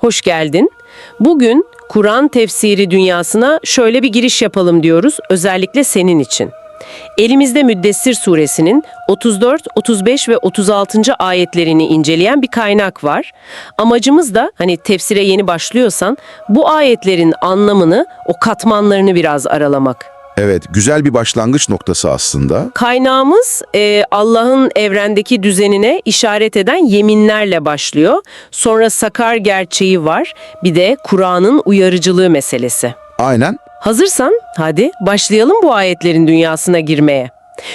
Hoş geldin. Bugün Kur'an tefsiri dünyasına şöyle bir giriş yapalım diyoruz, özellikle senin için. Elimizde Müddessir suresinin 34, 35 ve 36. ayetlerini inceleyen bir kaynak var. Amacımız da hani tefsire yeni başlıyorsan bu ayetlerin anlamını, o katmanlarını biraz aralamak. Evet, güzel bir başlangıç noktası aslında. Kaynağımız e, Allah'ın evrendeki düzenine işaret eden yeminlerle başlıyor. Sonra sakar gerçeği var. Bir de Kur'an'ın uyarıcılığı meselesi. Aynen. Hazırsan hadi başlayalım bu ayetlerin dünyasına girmeye.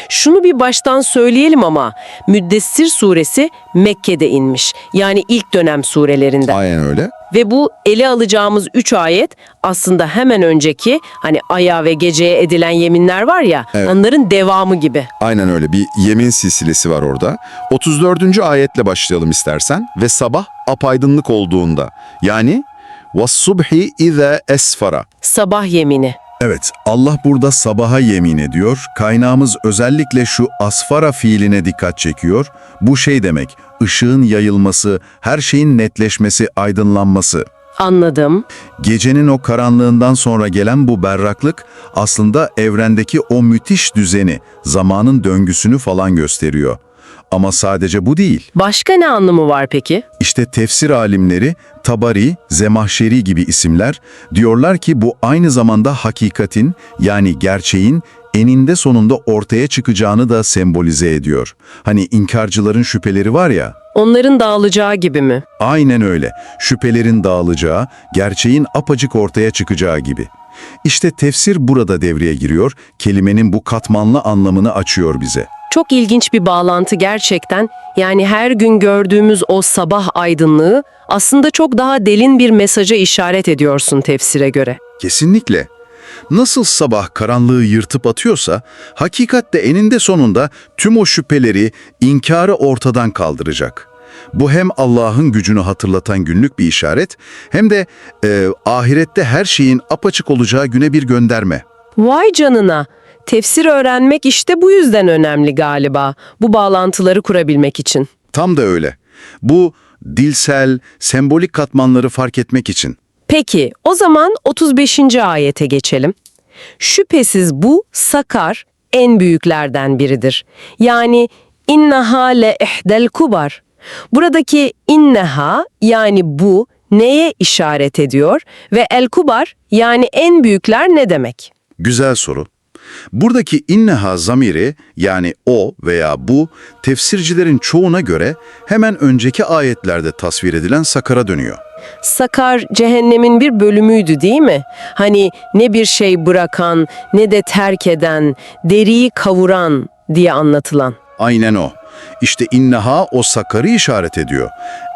Şunu bir baştan söyleyelim ama Müddessir suresi Mekke'de inmiş. Yani ilk dönem surelerinden. Aynen öyle. Ve bu ele alacağımız üç ayet aslında hemen önceki hani aya ve geceye edilen yeminler var ya Evet. onların devamı gibi. Aynen öyle. Bir yemin silsilesi var orada. 34. ayetle başlayalım istersen. Ve sabah apaydınlık olduğunda. Yani وَالصُّبْحِ اِذَا esfara. Sabah yemini. Evet, Allah burada sabaha yemin ediyor. Kaynağımız özellikle şu asfara fiiline dikkat çekiyor. Bu şey demek, ışığın yayılması, her şeyin netleşmesi, aydınlanması. Anladım. Gecenin o karanlığından sonra gelen bu berraklık aslında evrendeki o müthiş düzeni, zamanın döngüsünü falan gösteriyor. Ama sadece bu değil. Başka ne anlamı var peki? İşte tefsir alimleri Tabari, Zemahşeri gibi isimler diyorlar ki bu aynı zamanda hakikatin yani gerçeğin eninde sonunda ortaya çıkacağını da sembolize ediyor. Hani inkarcıların şüpheleri var ya, Onların dağılacağı gibi mi? aynen öyle. Şüphelerin dağılacağı, gerçeğin apacık ortaya çıkacağı gibi. İşte tefsir burada devreye giriyor, kelimenin bu katmanlı anlamını açıyor bize. Çok ilginç bir bağlantı gerçekten. Yani her gün gördüğümüz o sabah aydınlığı aslında çok daha derin bir mesaja işaret ediyorsun tefsire göre. Kesinlikle. Nasıl sabah karanlığı yırtıp atıyorsa, hakikat de eninde sonunda tüm o şüpheleri, inkarı ortadan kaldıracak. Bu hem Allah'ın gücünü hatırlatan günlük bir işaret, hem de e, ahirette her şeyin apaçık olacağı güne bir gönderme. Vay canına! Tefsir öğrenmek işte bu yüzden önemli galiba. Bu bağlantıları kurabilmek için. Tam da öyle. Bu dilsel, sembolik katmanları fark etmek için. Peki, o zaman 35. ayete geçelim. Şüphesiz bu sakar en büyüklerden biridir. Yani inneha le ihdel kubar. Buradaki inneha yani bu neye işaret ediyor ve el kubar yani en büyükler ne demek? Güzel soru. Buradaki inneha zamiri yani o veya bu tefsircilerin çoğuna göre hemen önceki ayetlerde tasvir edilen sakara dönüyor. Sakar cehennemin bir bölümüydü değil mi? Hani ne bir şey bırakan ne de terk eden, deriyi kavuran diye anlatılan. Aynen o. İşte inneha o sakarı işaret ediyor.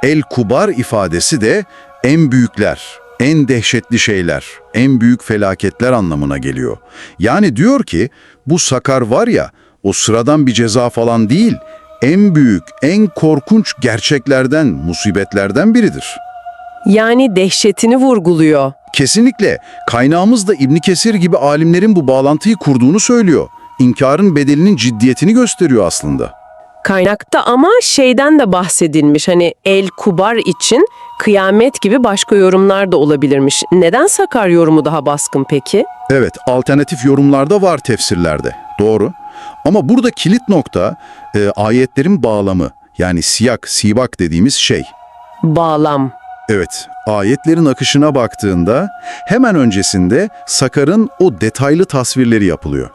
El kubar ifadesi de en büyükler, en dehşetli şeyler, en büyük felaketler anlamına geliyor. Yani diyor ki bu sakar var ya o sıradan bir ceza falan değil, en büyük, en korkunç gerçeklerden, musibetlerden biridir. Yani dehşetini vurguluyor. Kesinlikle. Kaynağımız da İbn Kesir gibi alimlerin bu bağlantıyı kurduğunu söylüyor. İnkarın bedelinin ciddiyetini gösteriyor aslında. Kaynakta ama şeyden de bahsedilmiş hani el kubar için kıyamet gibi başka yorumlar da olabilirmiş. Neden sakar yorumu daha baskın peki? Evet, alternatif yorumlarda var tefsirlerde. Doğru. Ama burada kilit nokta e, ayetlerin bağlamı. Yani siyak, sibak dediğimiz şey. Bağlam. Evet, ayetlerin akışına baktığında hemen öncesinde Sakar'ın o detaylı tasvirleri yapılıyor.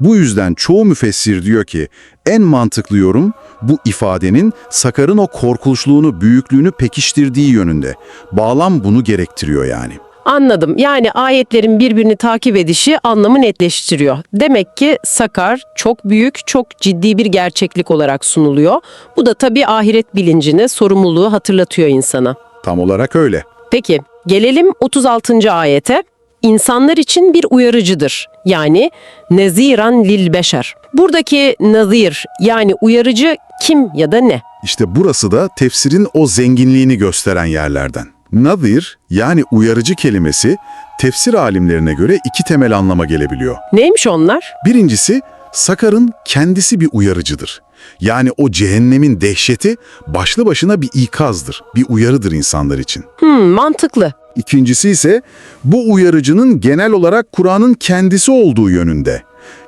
Bu yüzden çoğu müfessir diyor ki en mantıklı yorum bu ifadenin Sakar'ın o korkunçluğunu, büyüklüğünü pekiştirdiği yönünde. Bağlam bunu gerektiriyor yani. Anladım. Yani ayetlerin birbirini takip edişi anlamı netleştiriyor. Demek ki Sakar çok büyük, çok ciddi bir gerçeklik olarak sunuluyor. Bu da tabii ahiret bilincini, sorumluluğu hatırlatıyor insana. Tam olarak öyle. Peki, gelelim 36. ayete. İnsanlar için bir uyarıcıdır. Yani neziran lil beşer. Buradaki nazir yani uyarıcı kim ya da ne? İşte burası da tefsirin o zenginliğini gösteren yerlerden. Nazir yani uyarıcı kelimesi tefsir alimlerine göre iki temel anlama gelebiliyor. Neymiş onlar? Birincisi Sakar'ın kendisi bir uyarıcıdır. Yani o cehennemin dehşeti başlı başına bir ikazdır, bir uyarıdır insanlar için. Hmm, mantıklı. İkincisi ise bu uyarıcının genel olarak Kur'an'ın kendisi olduğu yönünde.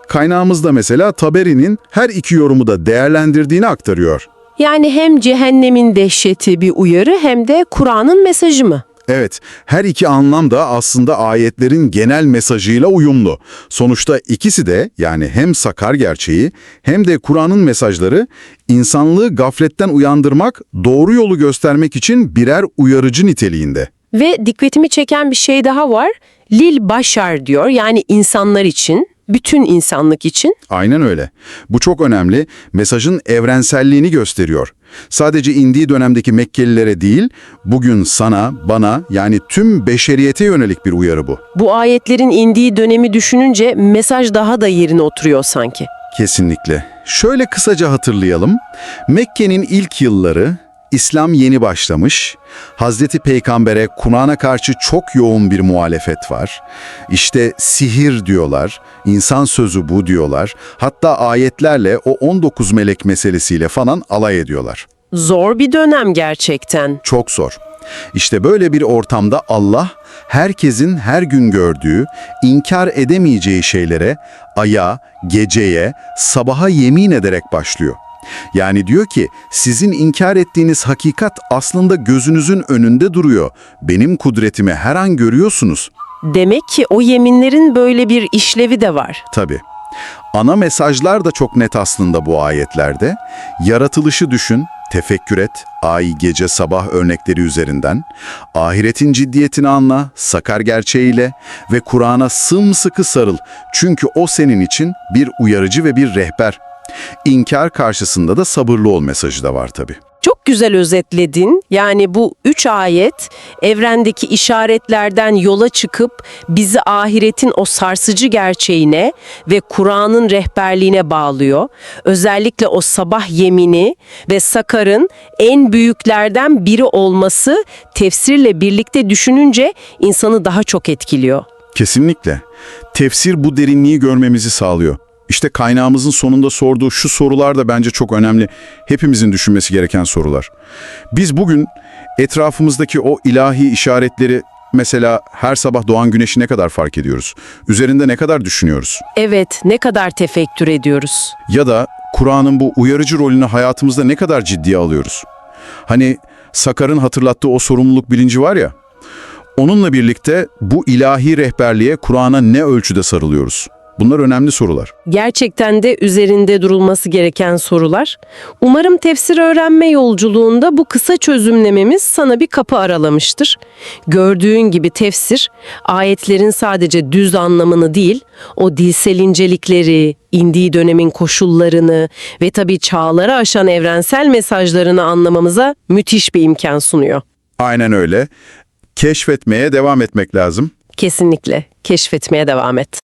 Kaynağımızda mesela Taberi'nin her iki yorumu da değerlendirdiğini aktarıyor. Yani hem cehennemin dehşeti bir uyarı hem de Kur'an'ın mesajı mı? Evet, her iki anlam da aslında ayetlerin genel mesajıyla uyumlu. Sonuçta ikisi de yani hem sakar gerçeği hem de Kur'an'ın mesajları insanlığı gafletten uyandırmak, doğru yolu göstermek için birer uyarıcı niteliğinde. Ve dikkatimi çeken bir şey daha var. Lil başar diyor yani insanlar için, bütün insanlık için. Aynen öyle. Bu çok önemli. Mesajın evrenselliğini gösteriyor. Sadece indiği dönemdeki Mekkelilere değil, bugün sana, bana yani tüm beşeriyete yönelik bir uyarı bu. Bu ayetlerin indiği dönemi düşününce mesaj daha da yerine oturuyor sanki. Kesinlikle. Şöyle kısaca hatırlayalım. Mekke'nin ilk yılları İslam yeni başlamış. Hazreti Peygamber'e Kur'an'a karşı çok yoğun bir muhalefet var. İşte sihir diyorlar, insan sözü bu diyorlar. Hatta ayetlerle o 19 melek meselesiyle falan alay ediyorlar. Zor bir dönem gerçekten. Çok zor. İşte böyle bir ortamda Allah herkesin her gün gördüğü, inkar edemeyeceği şeylere aya, geceye, sabaha yemin ederek başlıyor. Yani diyor ki sizin inkar ettiğiniz hakikat aslında gözünüzün önünde duruyor. Benim kudretimi her an görüyorsunuz. Demek ki o yeminlerin böyle bir işlevi de var. Tabii. Ana mesajlar da çok net aslında bu ayetlerde. Yaratılışı düşün, tefekkür et, ay, gece, sabah örnekleri üzerinden. Ahiretin ciddiyetini anla, sakar gerçeğiyle ve Kur'an'a sımsıkı sarıl. Çünkü o senin için bir uyarıcı ve bir rehber. İnkar karşısında da sabırlı ol mesajı da var tabii. Çok güzel özetledin. Yani bu üç ayet evrendeki işaretlerden yola çıkıp bizi ahiretin o sarsıcı gerçeğine ve Kur'an'ın rehberliğine bağlıyor. Özellikle o sabah yemini ve Sakar'ın en büyüklerden biri olması tefsirle birlikte düşününce insanı daha çok etkiliyor. Kesinlikle. Tefsir bu derinliği görmemizi sağlıyor. İşte kaynağımızın sonunda sorduğu şu sorular da bence çok önemli. Hepimizin düşünmesi gereken sorular. Biz bugün etrafımızdaki o ilahi işaretleri mesela her sabah doğan güneşi ne kadar fark ediyoruz? Üzerinde ne kadar düşünüyoruz? Evet, ne kadar tefekkür ediyoruz. Ya da Kur'an'ın bu uyarıcı rolünü hayatımızda ne kadar ciddiye alıyoruz? Hani Sakar'ın hatırlattığı o sorumluluk bilinci var ya, onunla birlikte bu ilahi rehberliğe Kur'an'a ne ölçüde sarılıyoruz? Bunlar önemli sorular. Gerçekten de üzerinde durulması gereken sorular. Umarım tefsir öğrenme yolculuğunda bu kısa çözümlememiz sana bir kapı aralamıştır. Gördüğün gibi tefsir, ayetlerin sadece düz anlamını değil, o dilsel incelikleri, indiği dönemin koşullarını ve tabii çağları aşan evrensel mesajlarını anlamamıza müthiş bir imkan sunuyor. Aynen öyle. Keşfetmeye devam etmek lazım. Kesinlikle keşfetmeye devam et.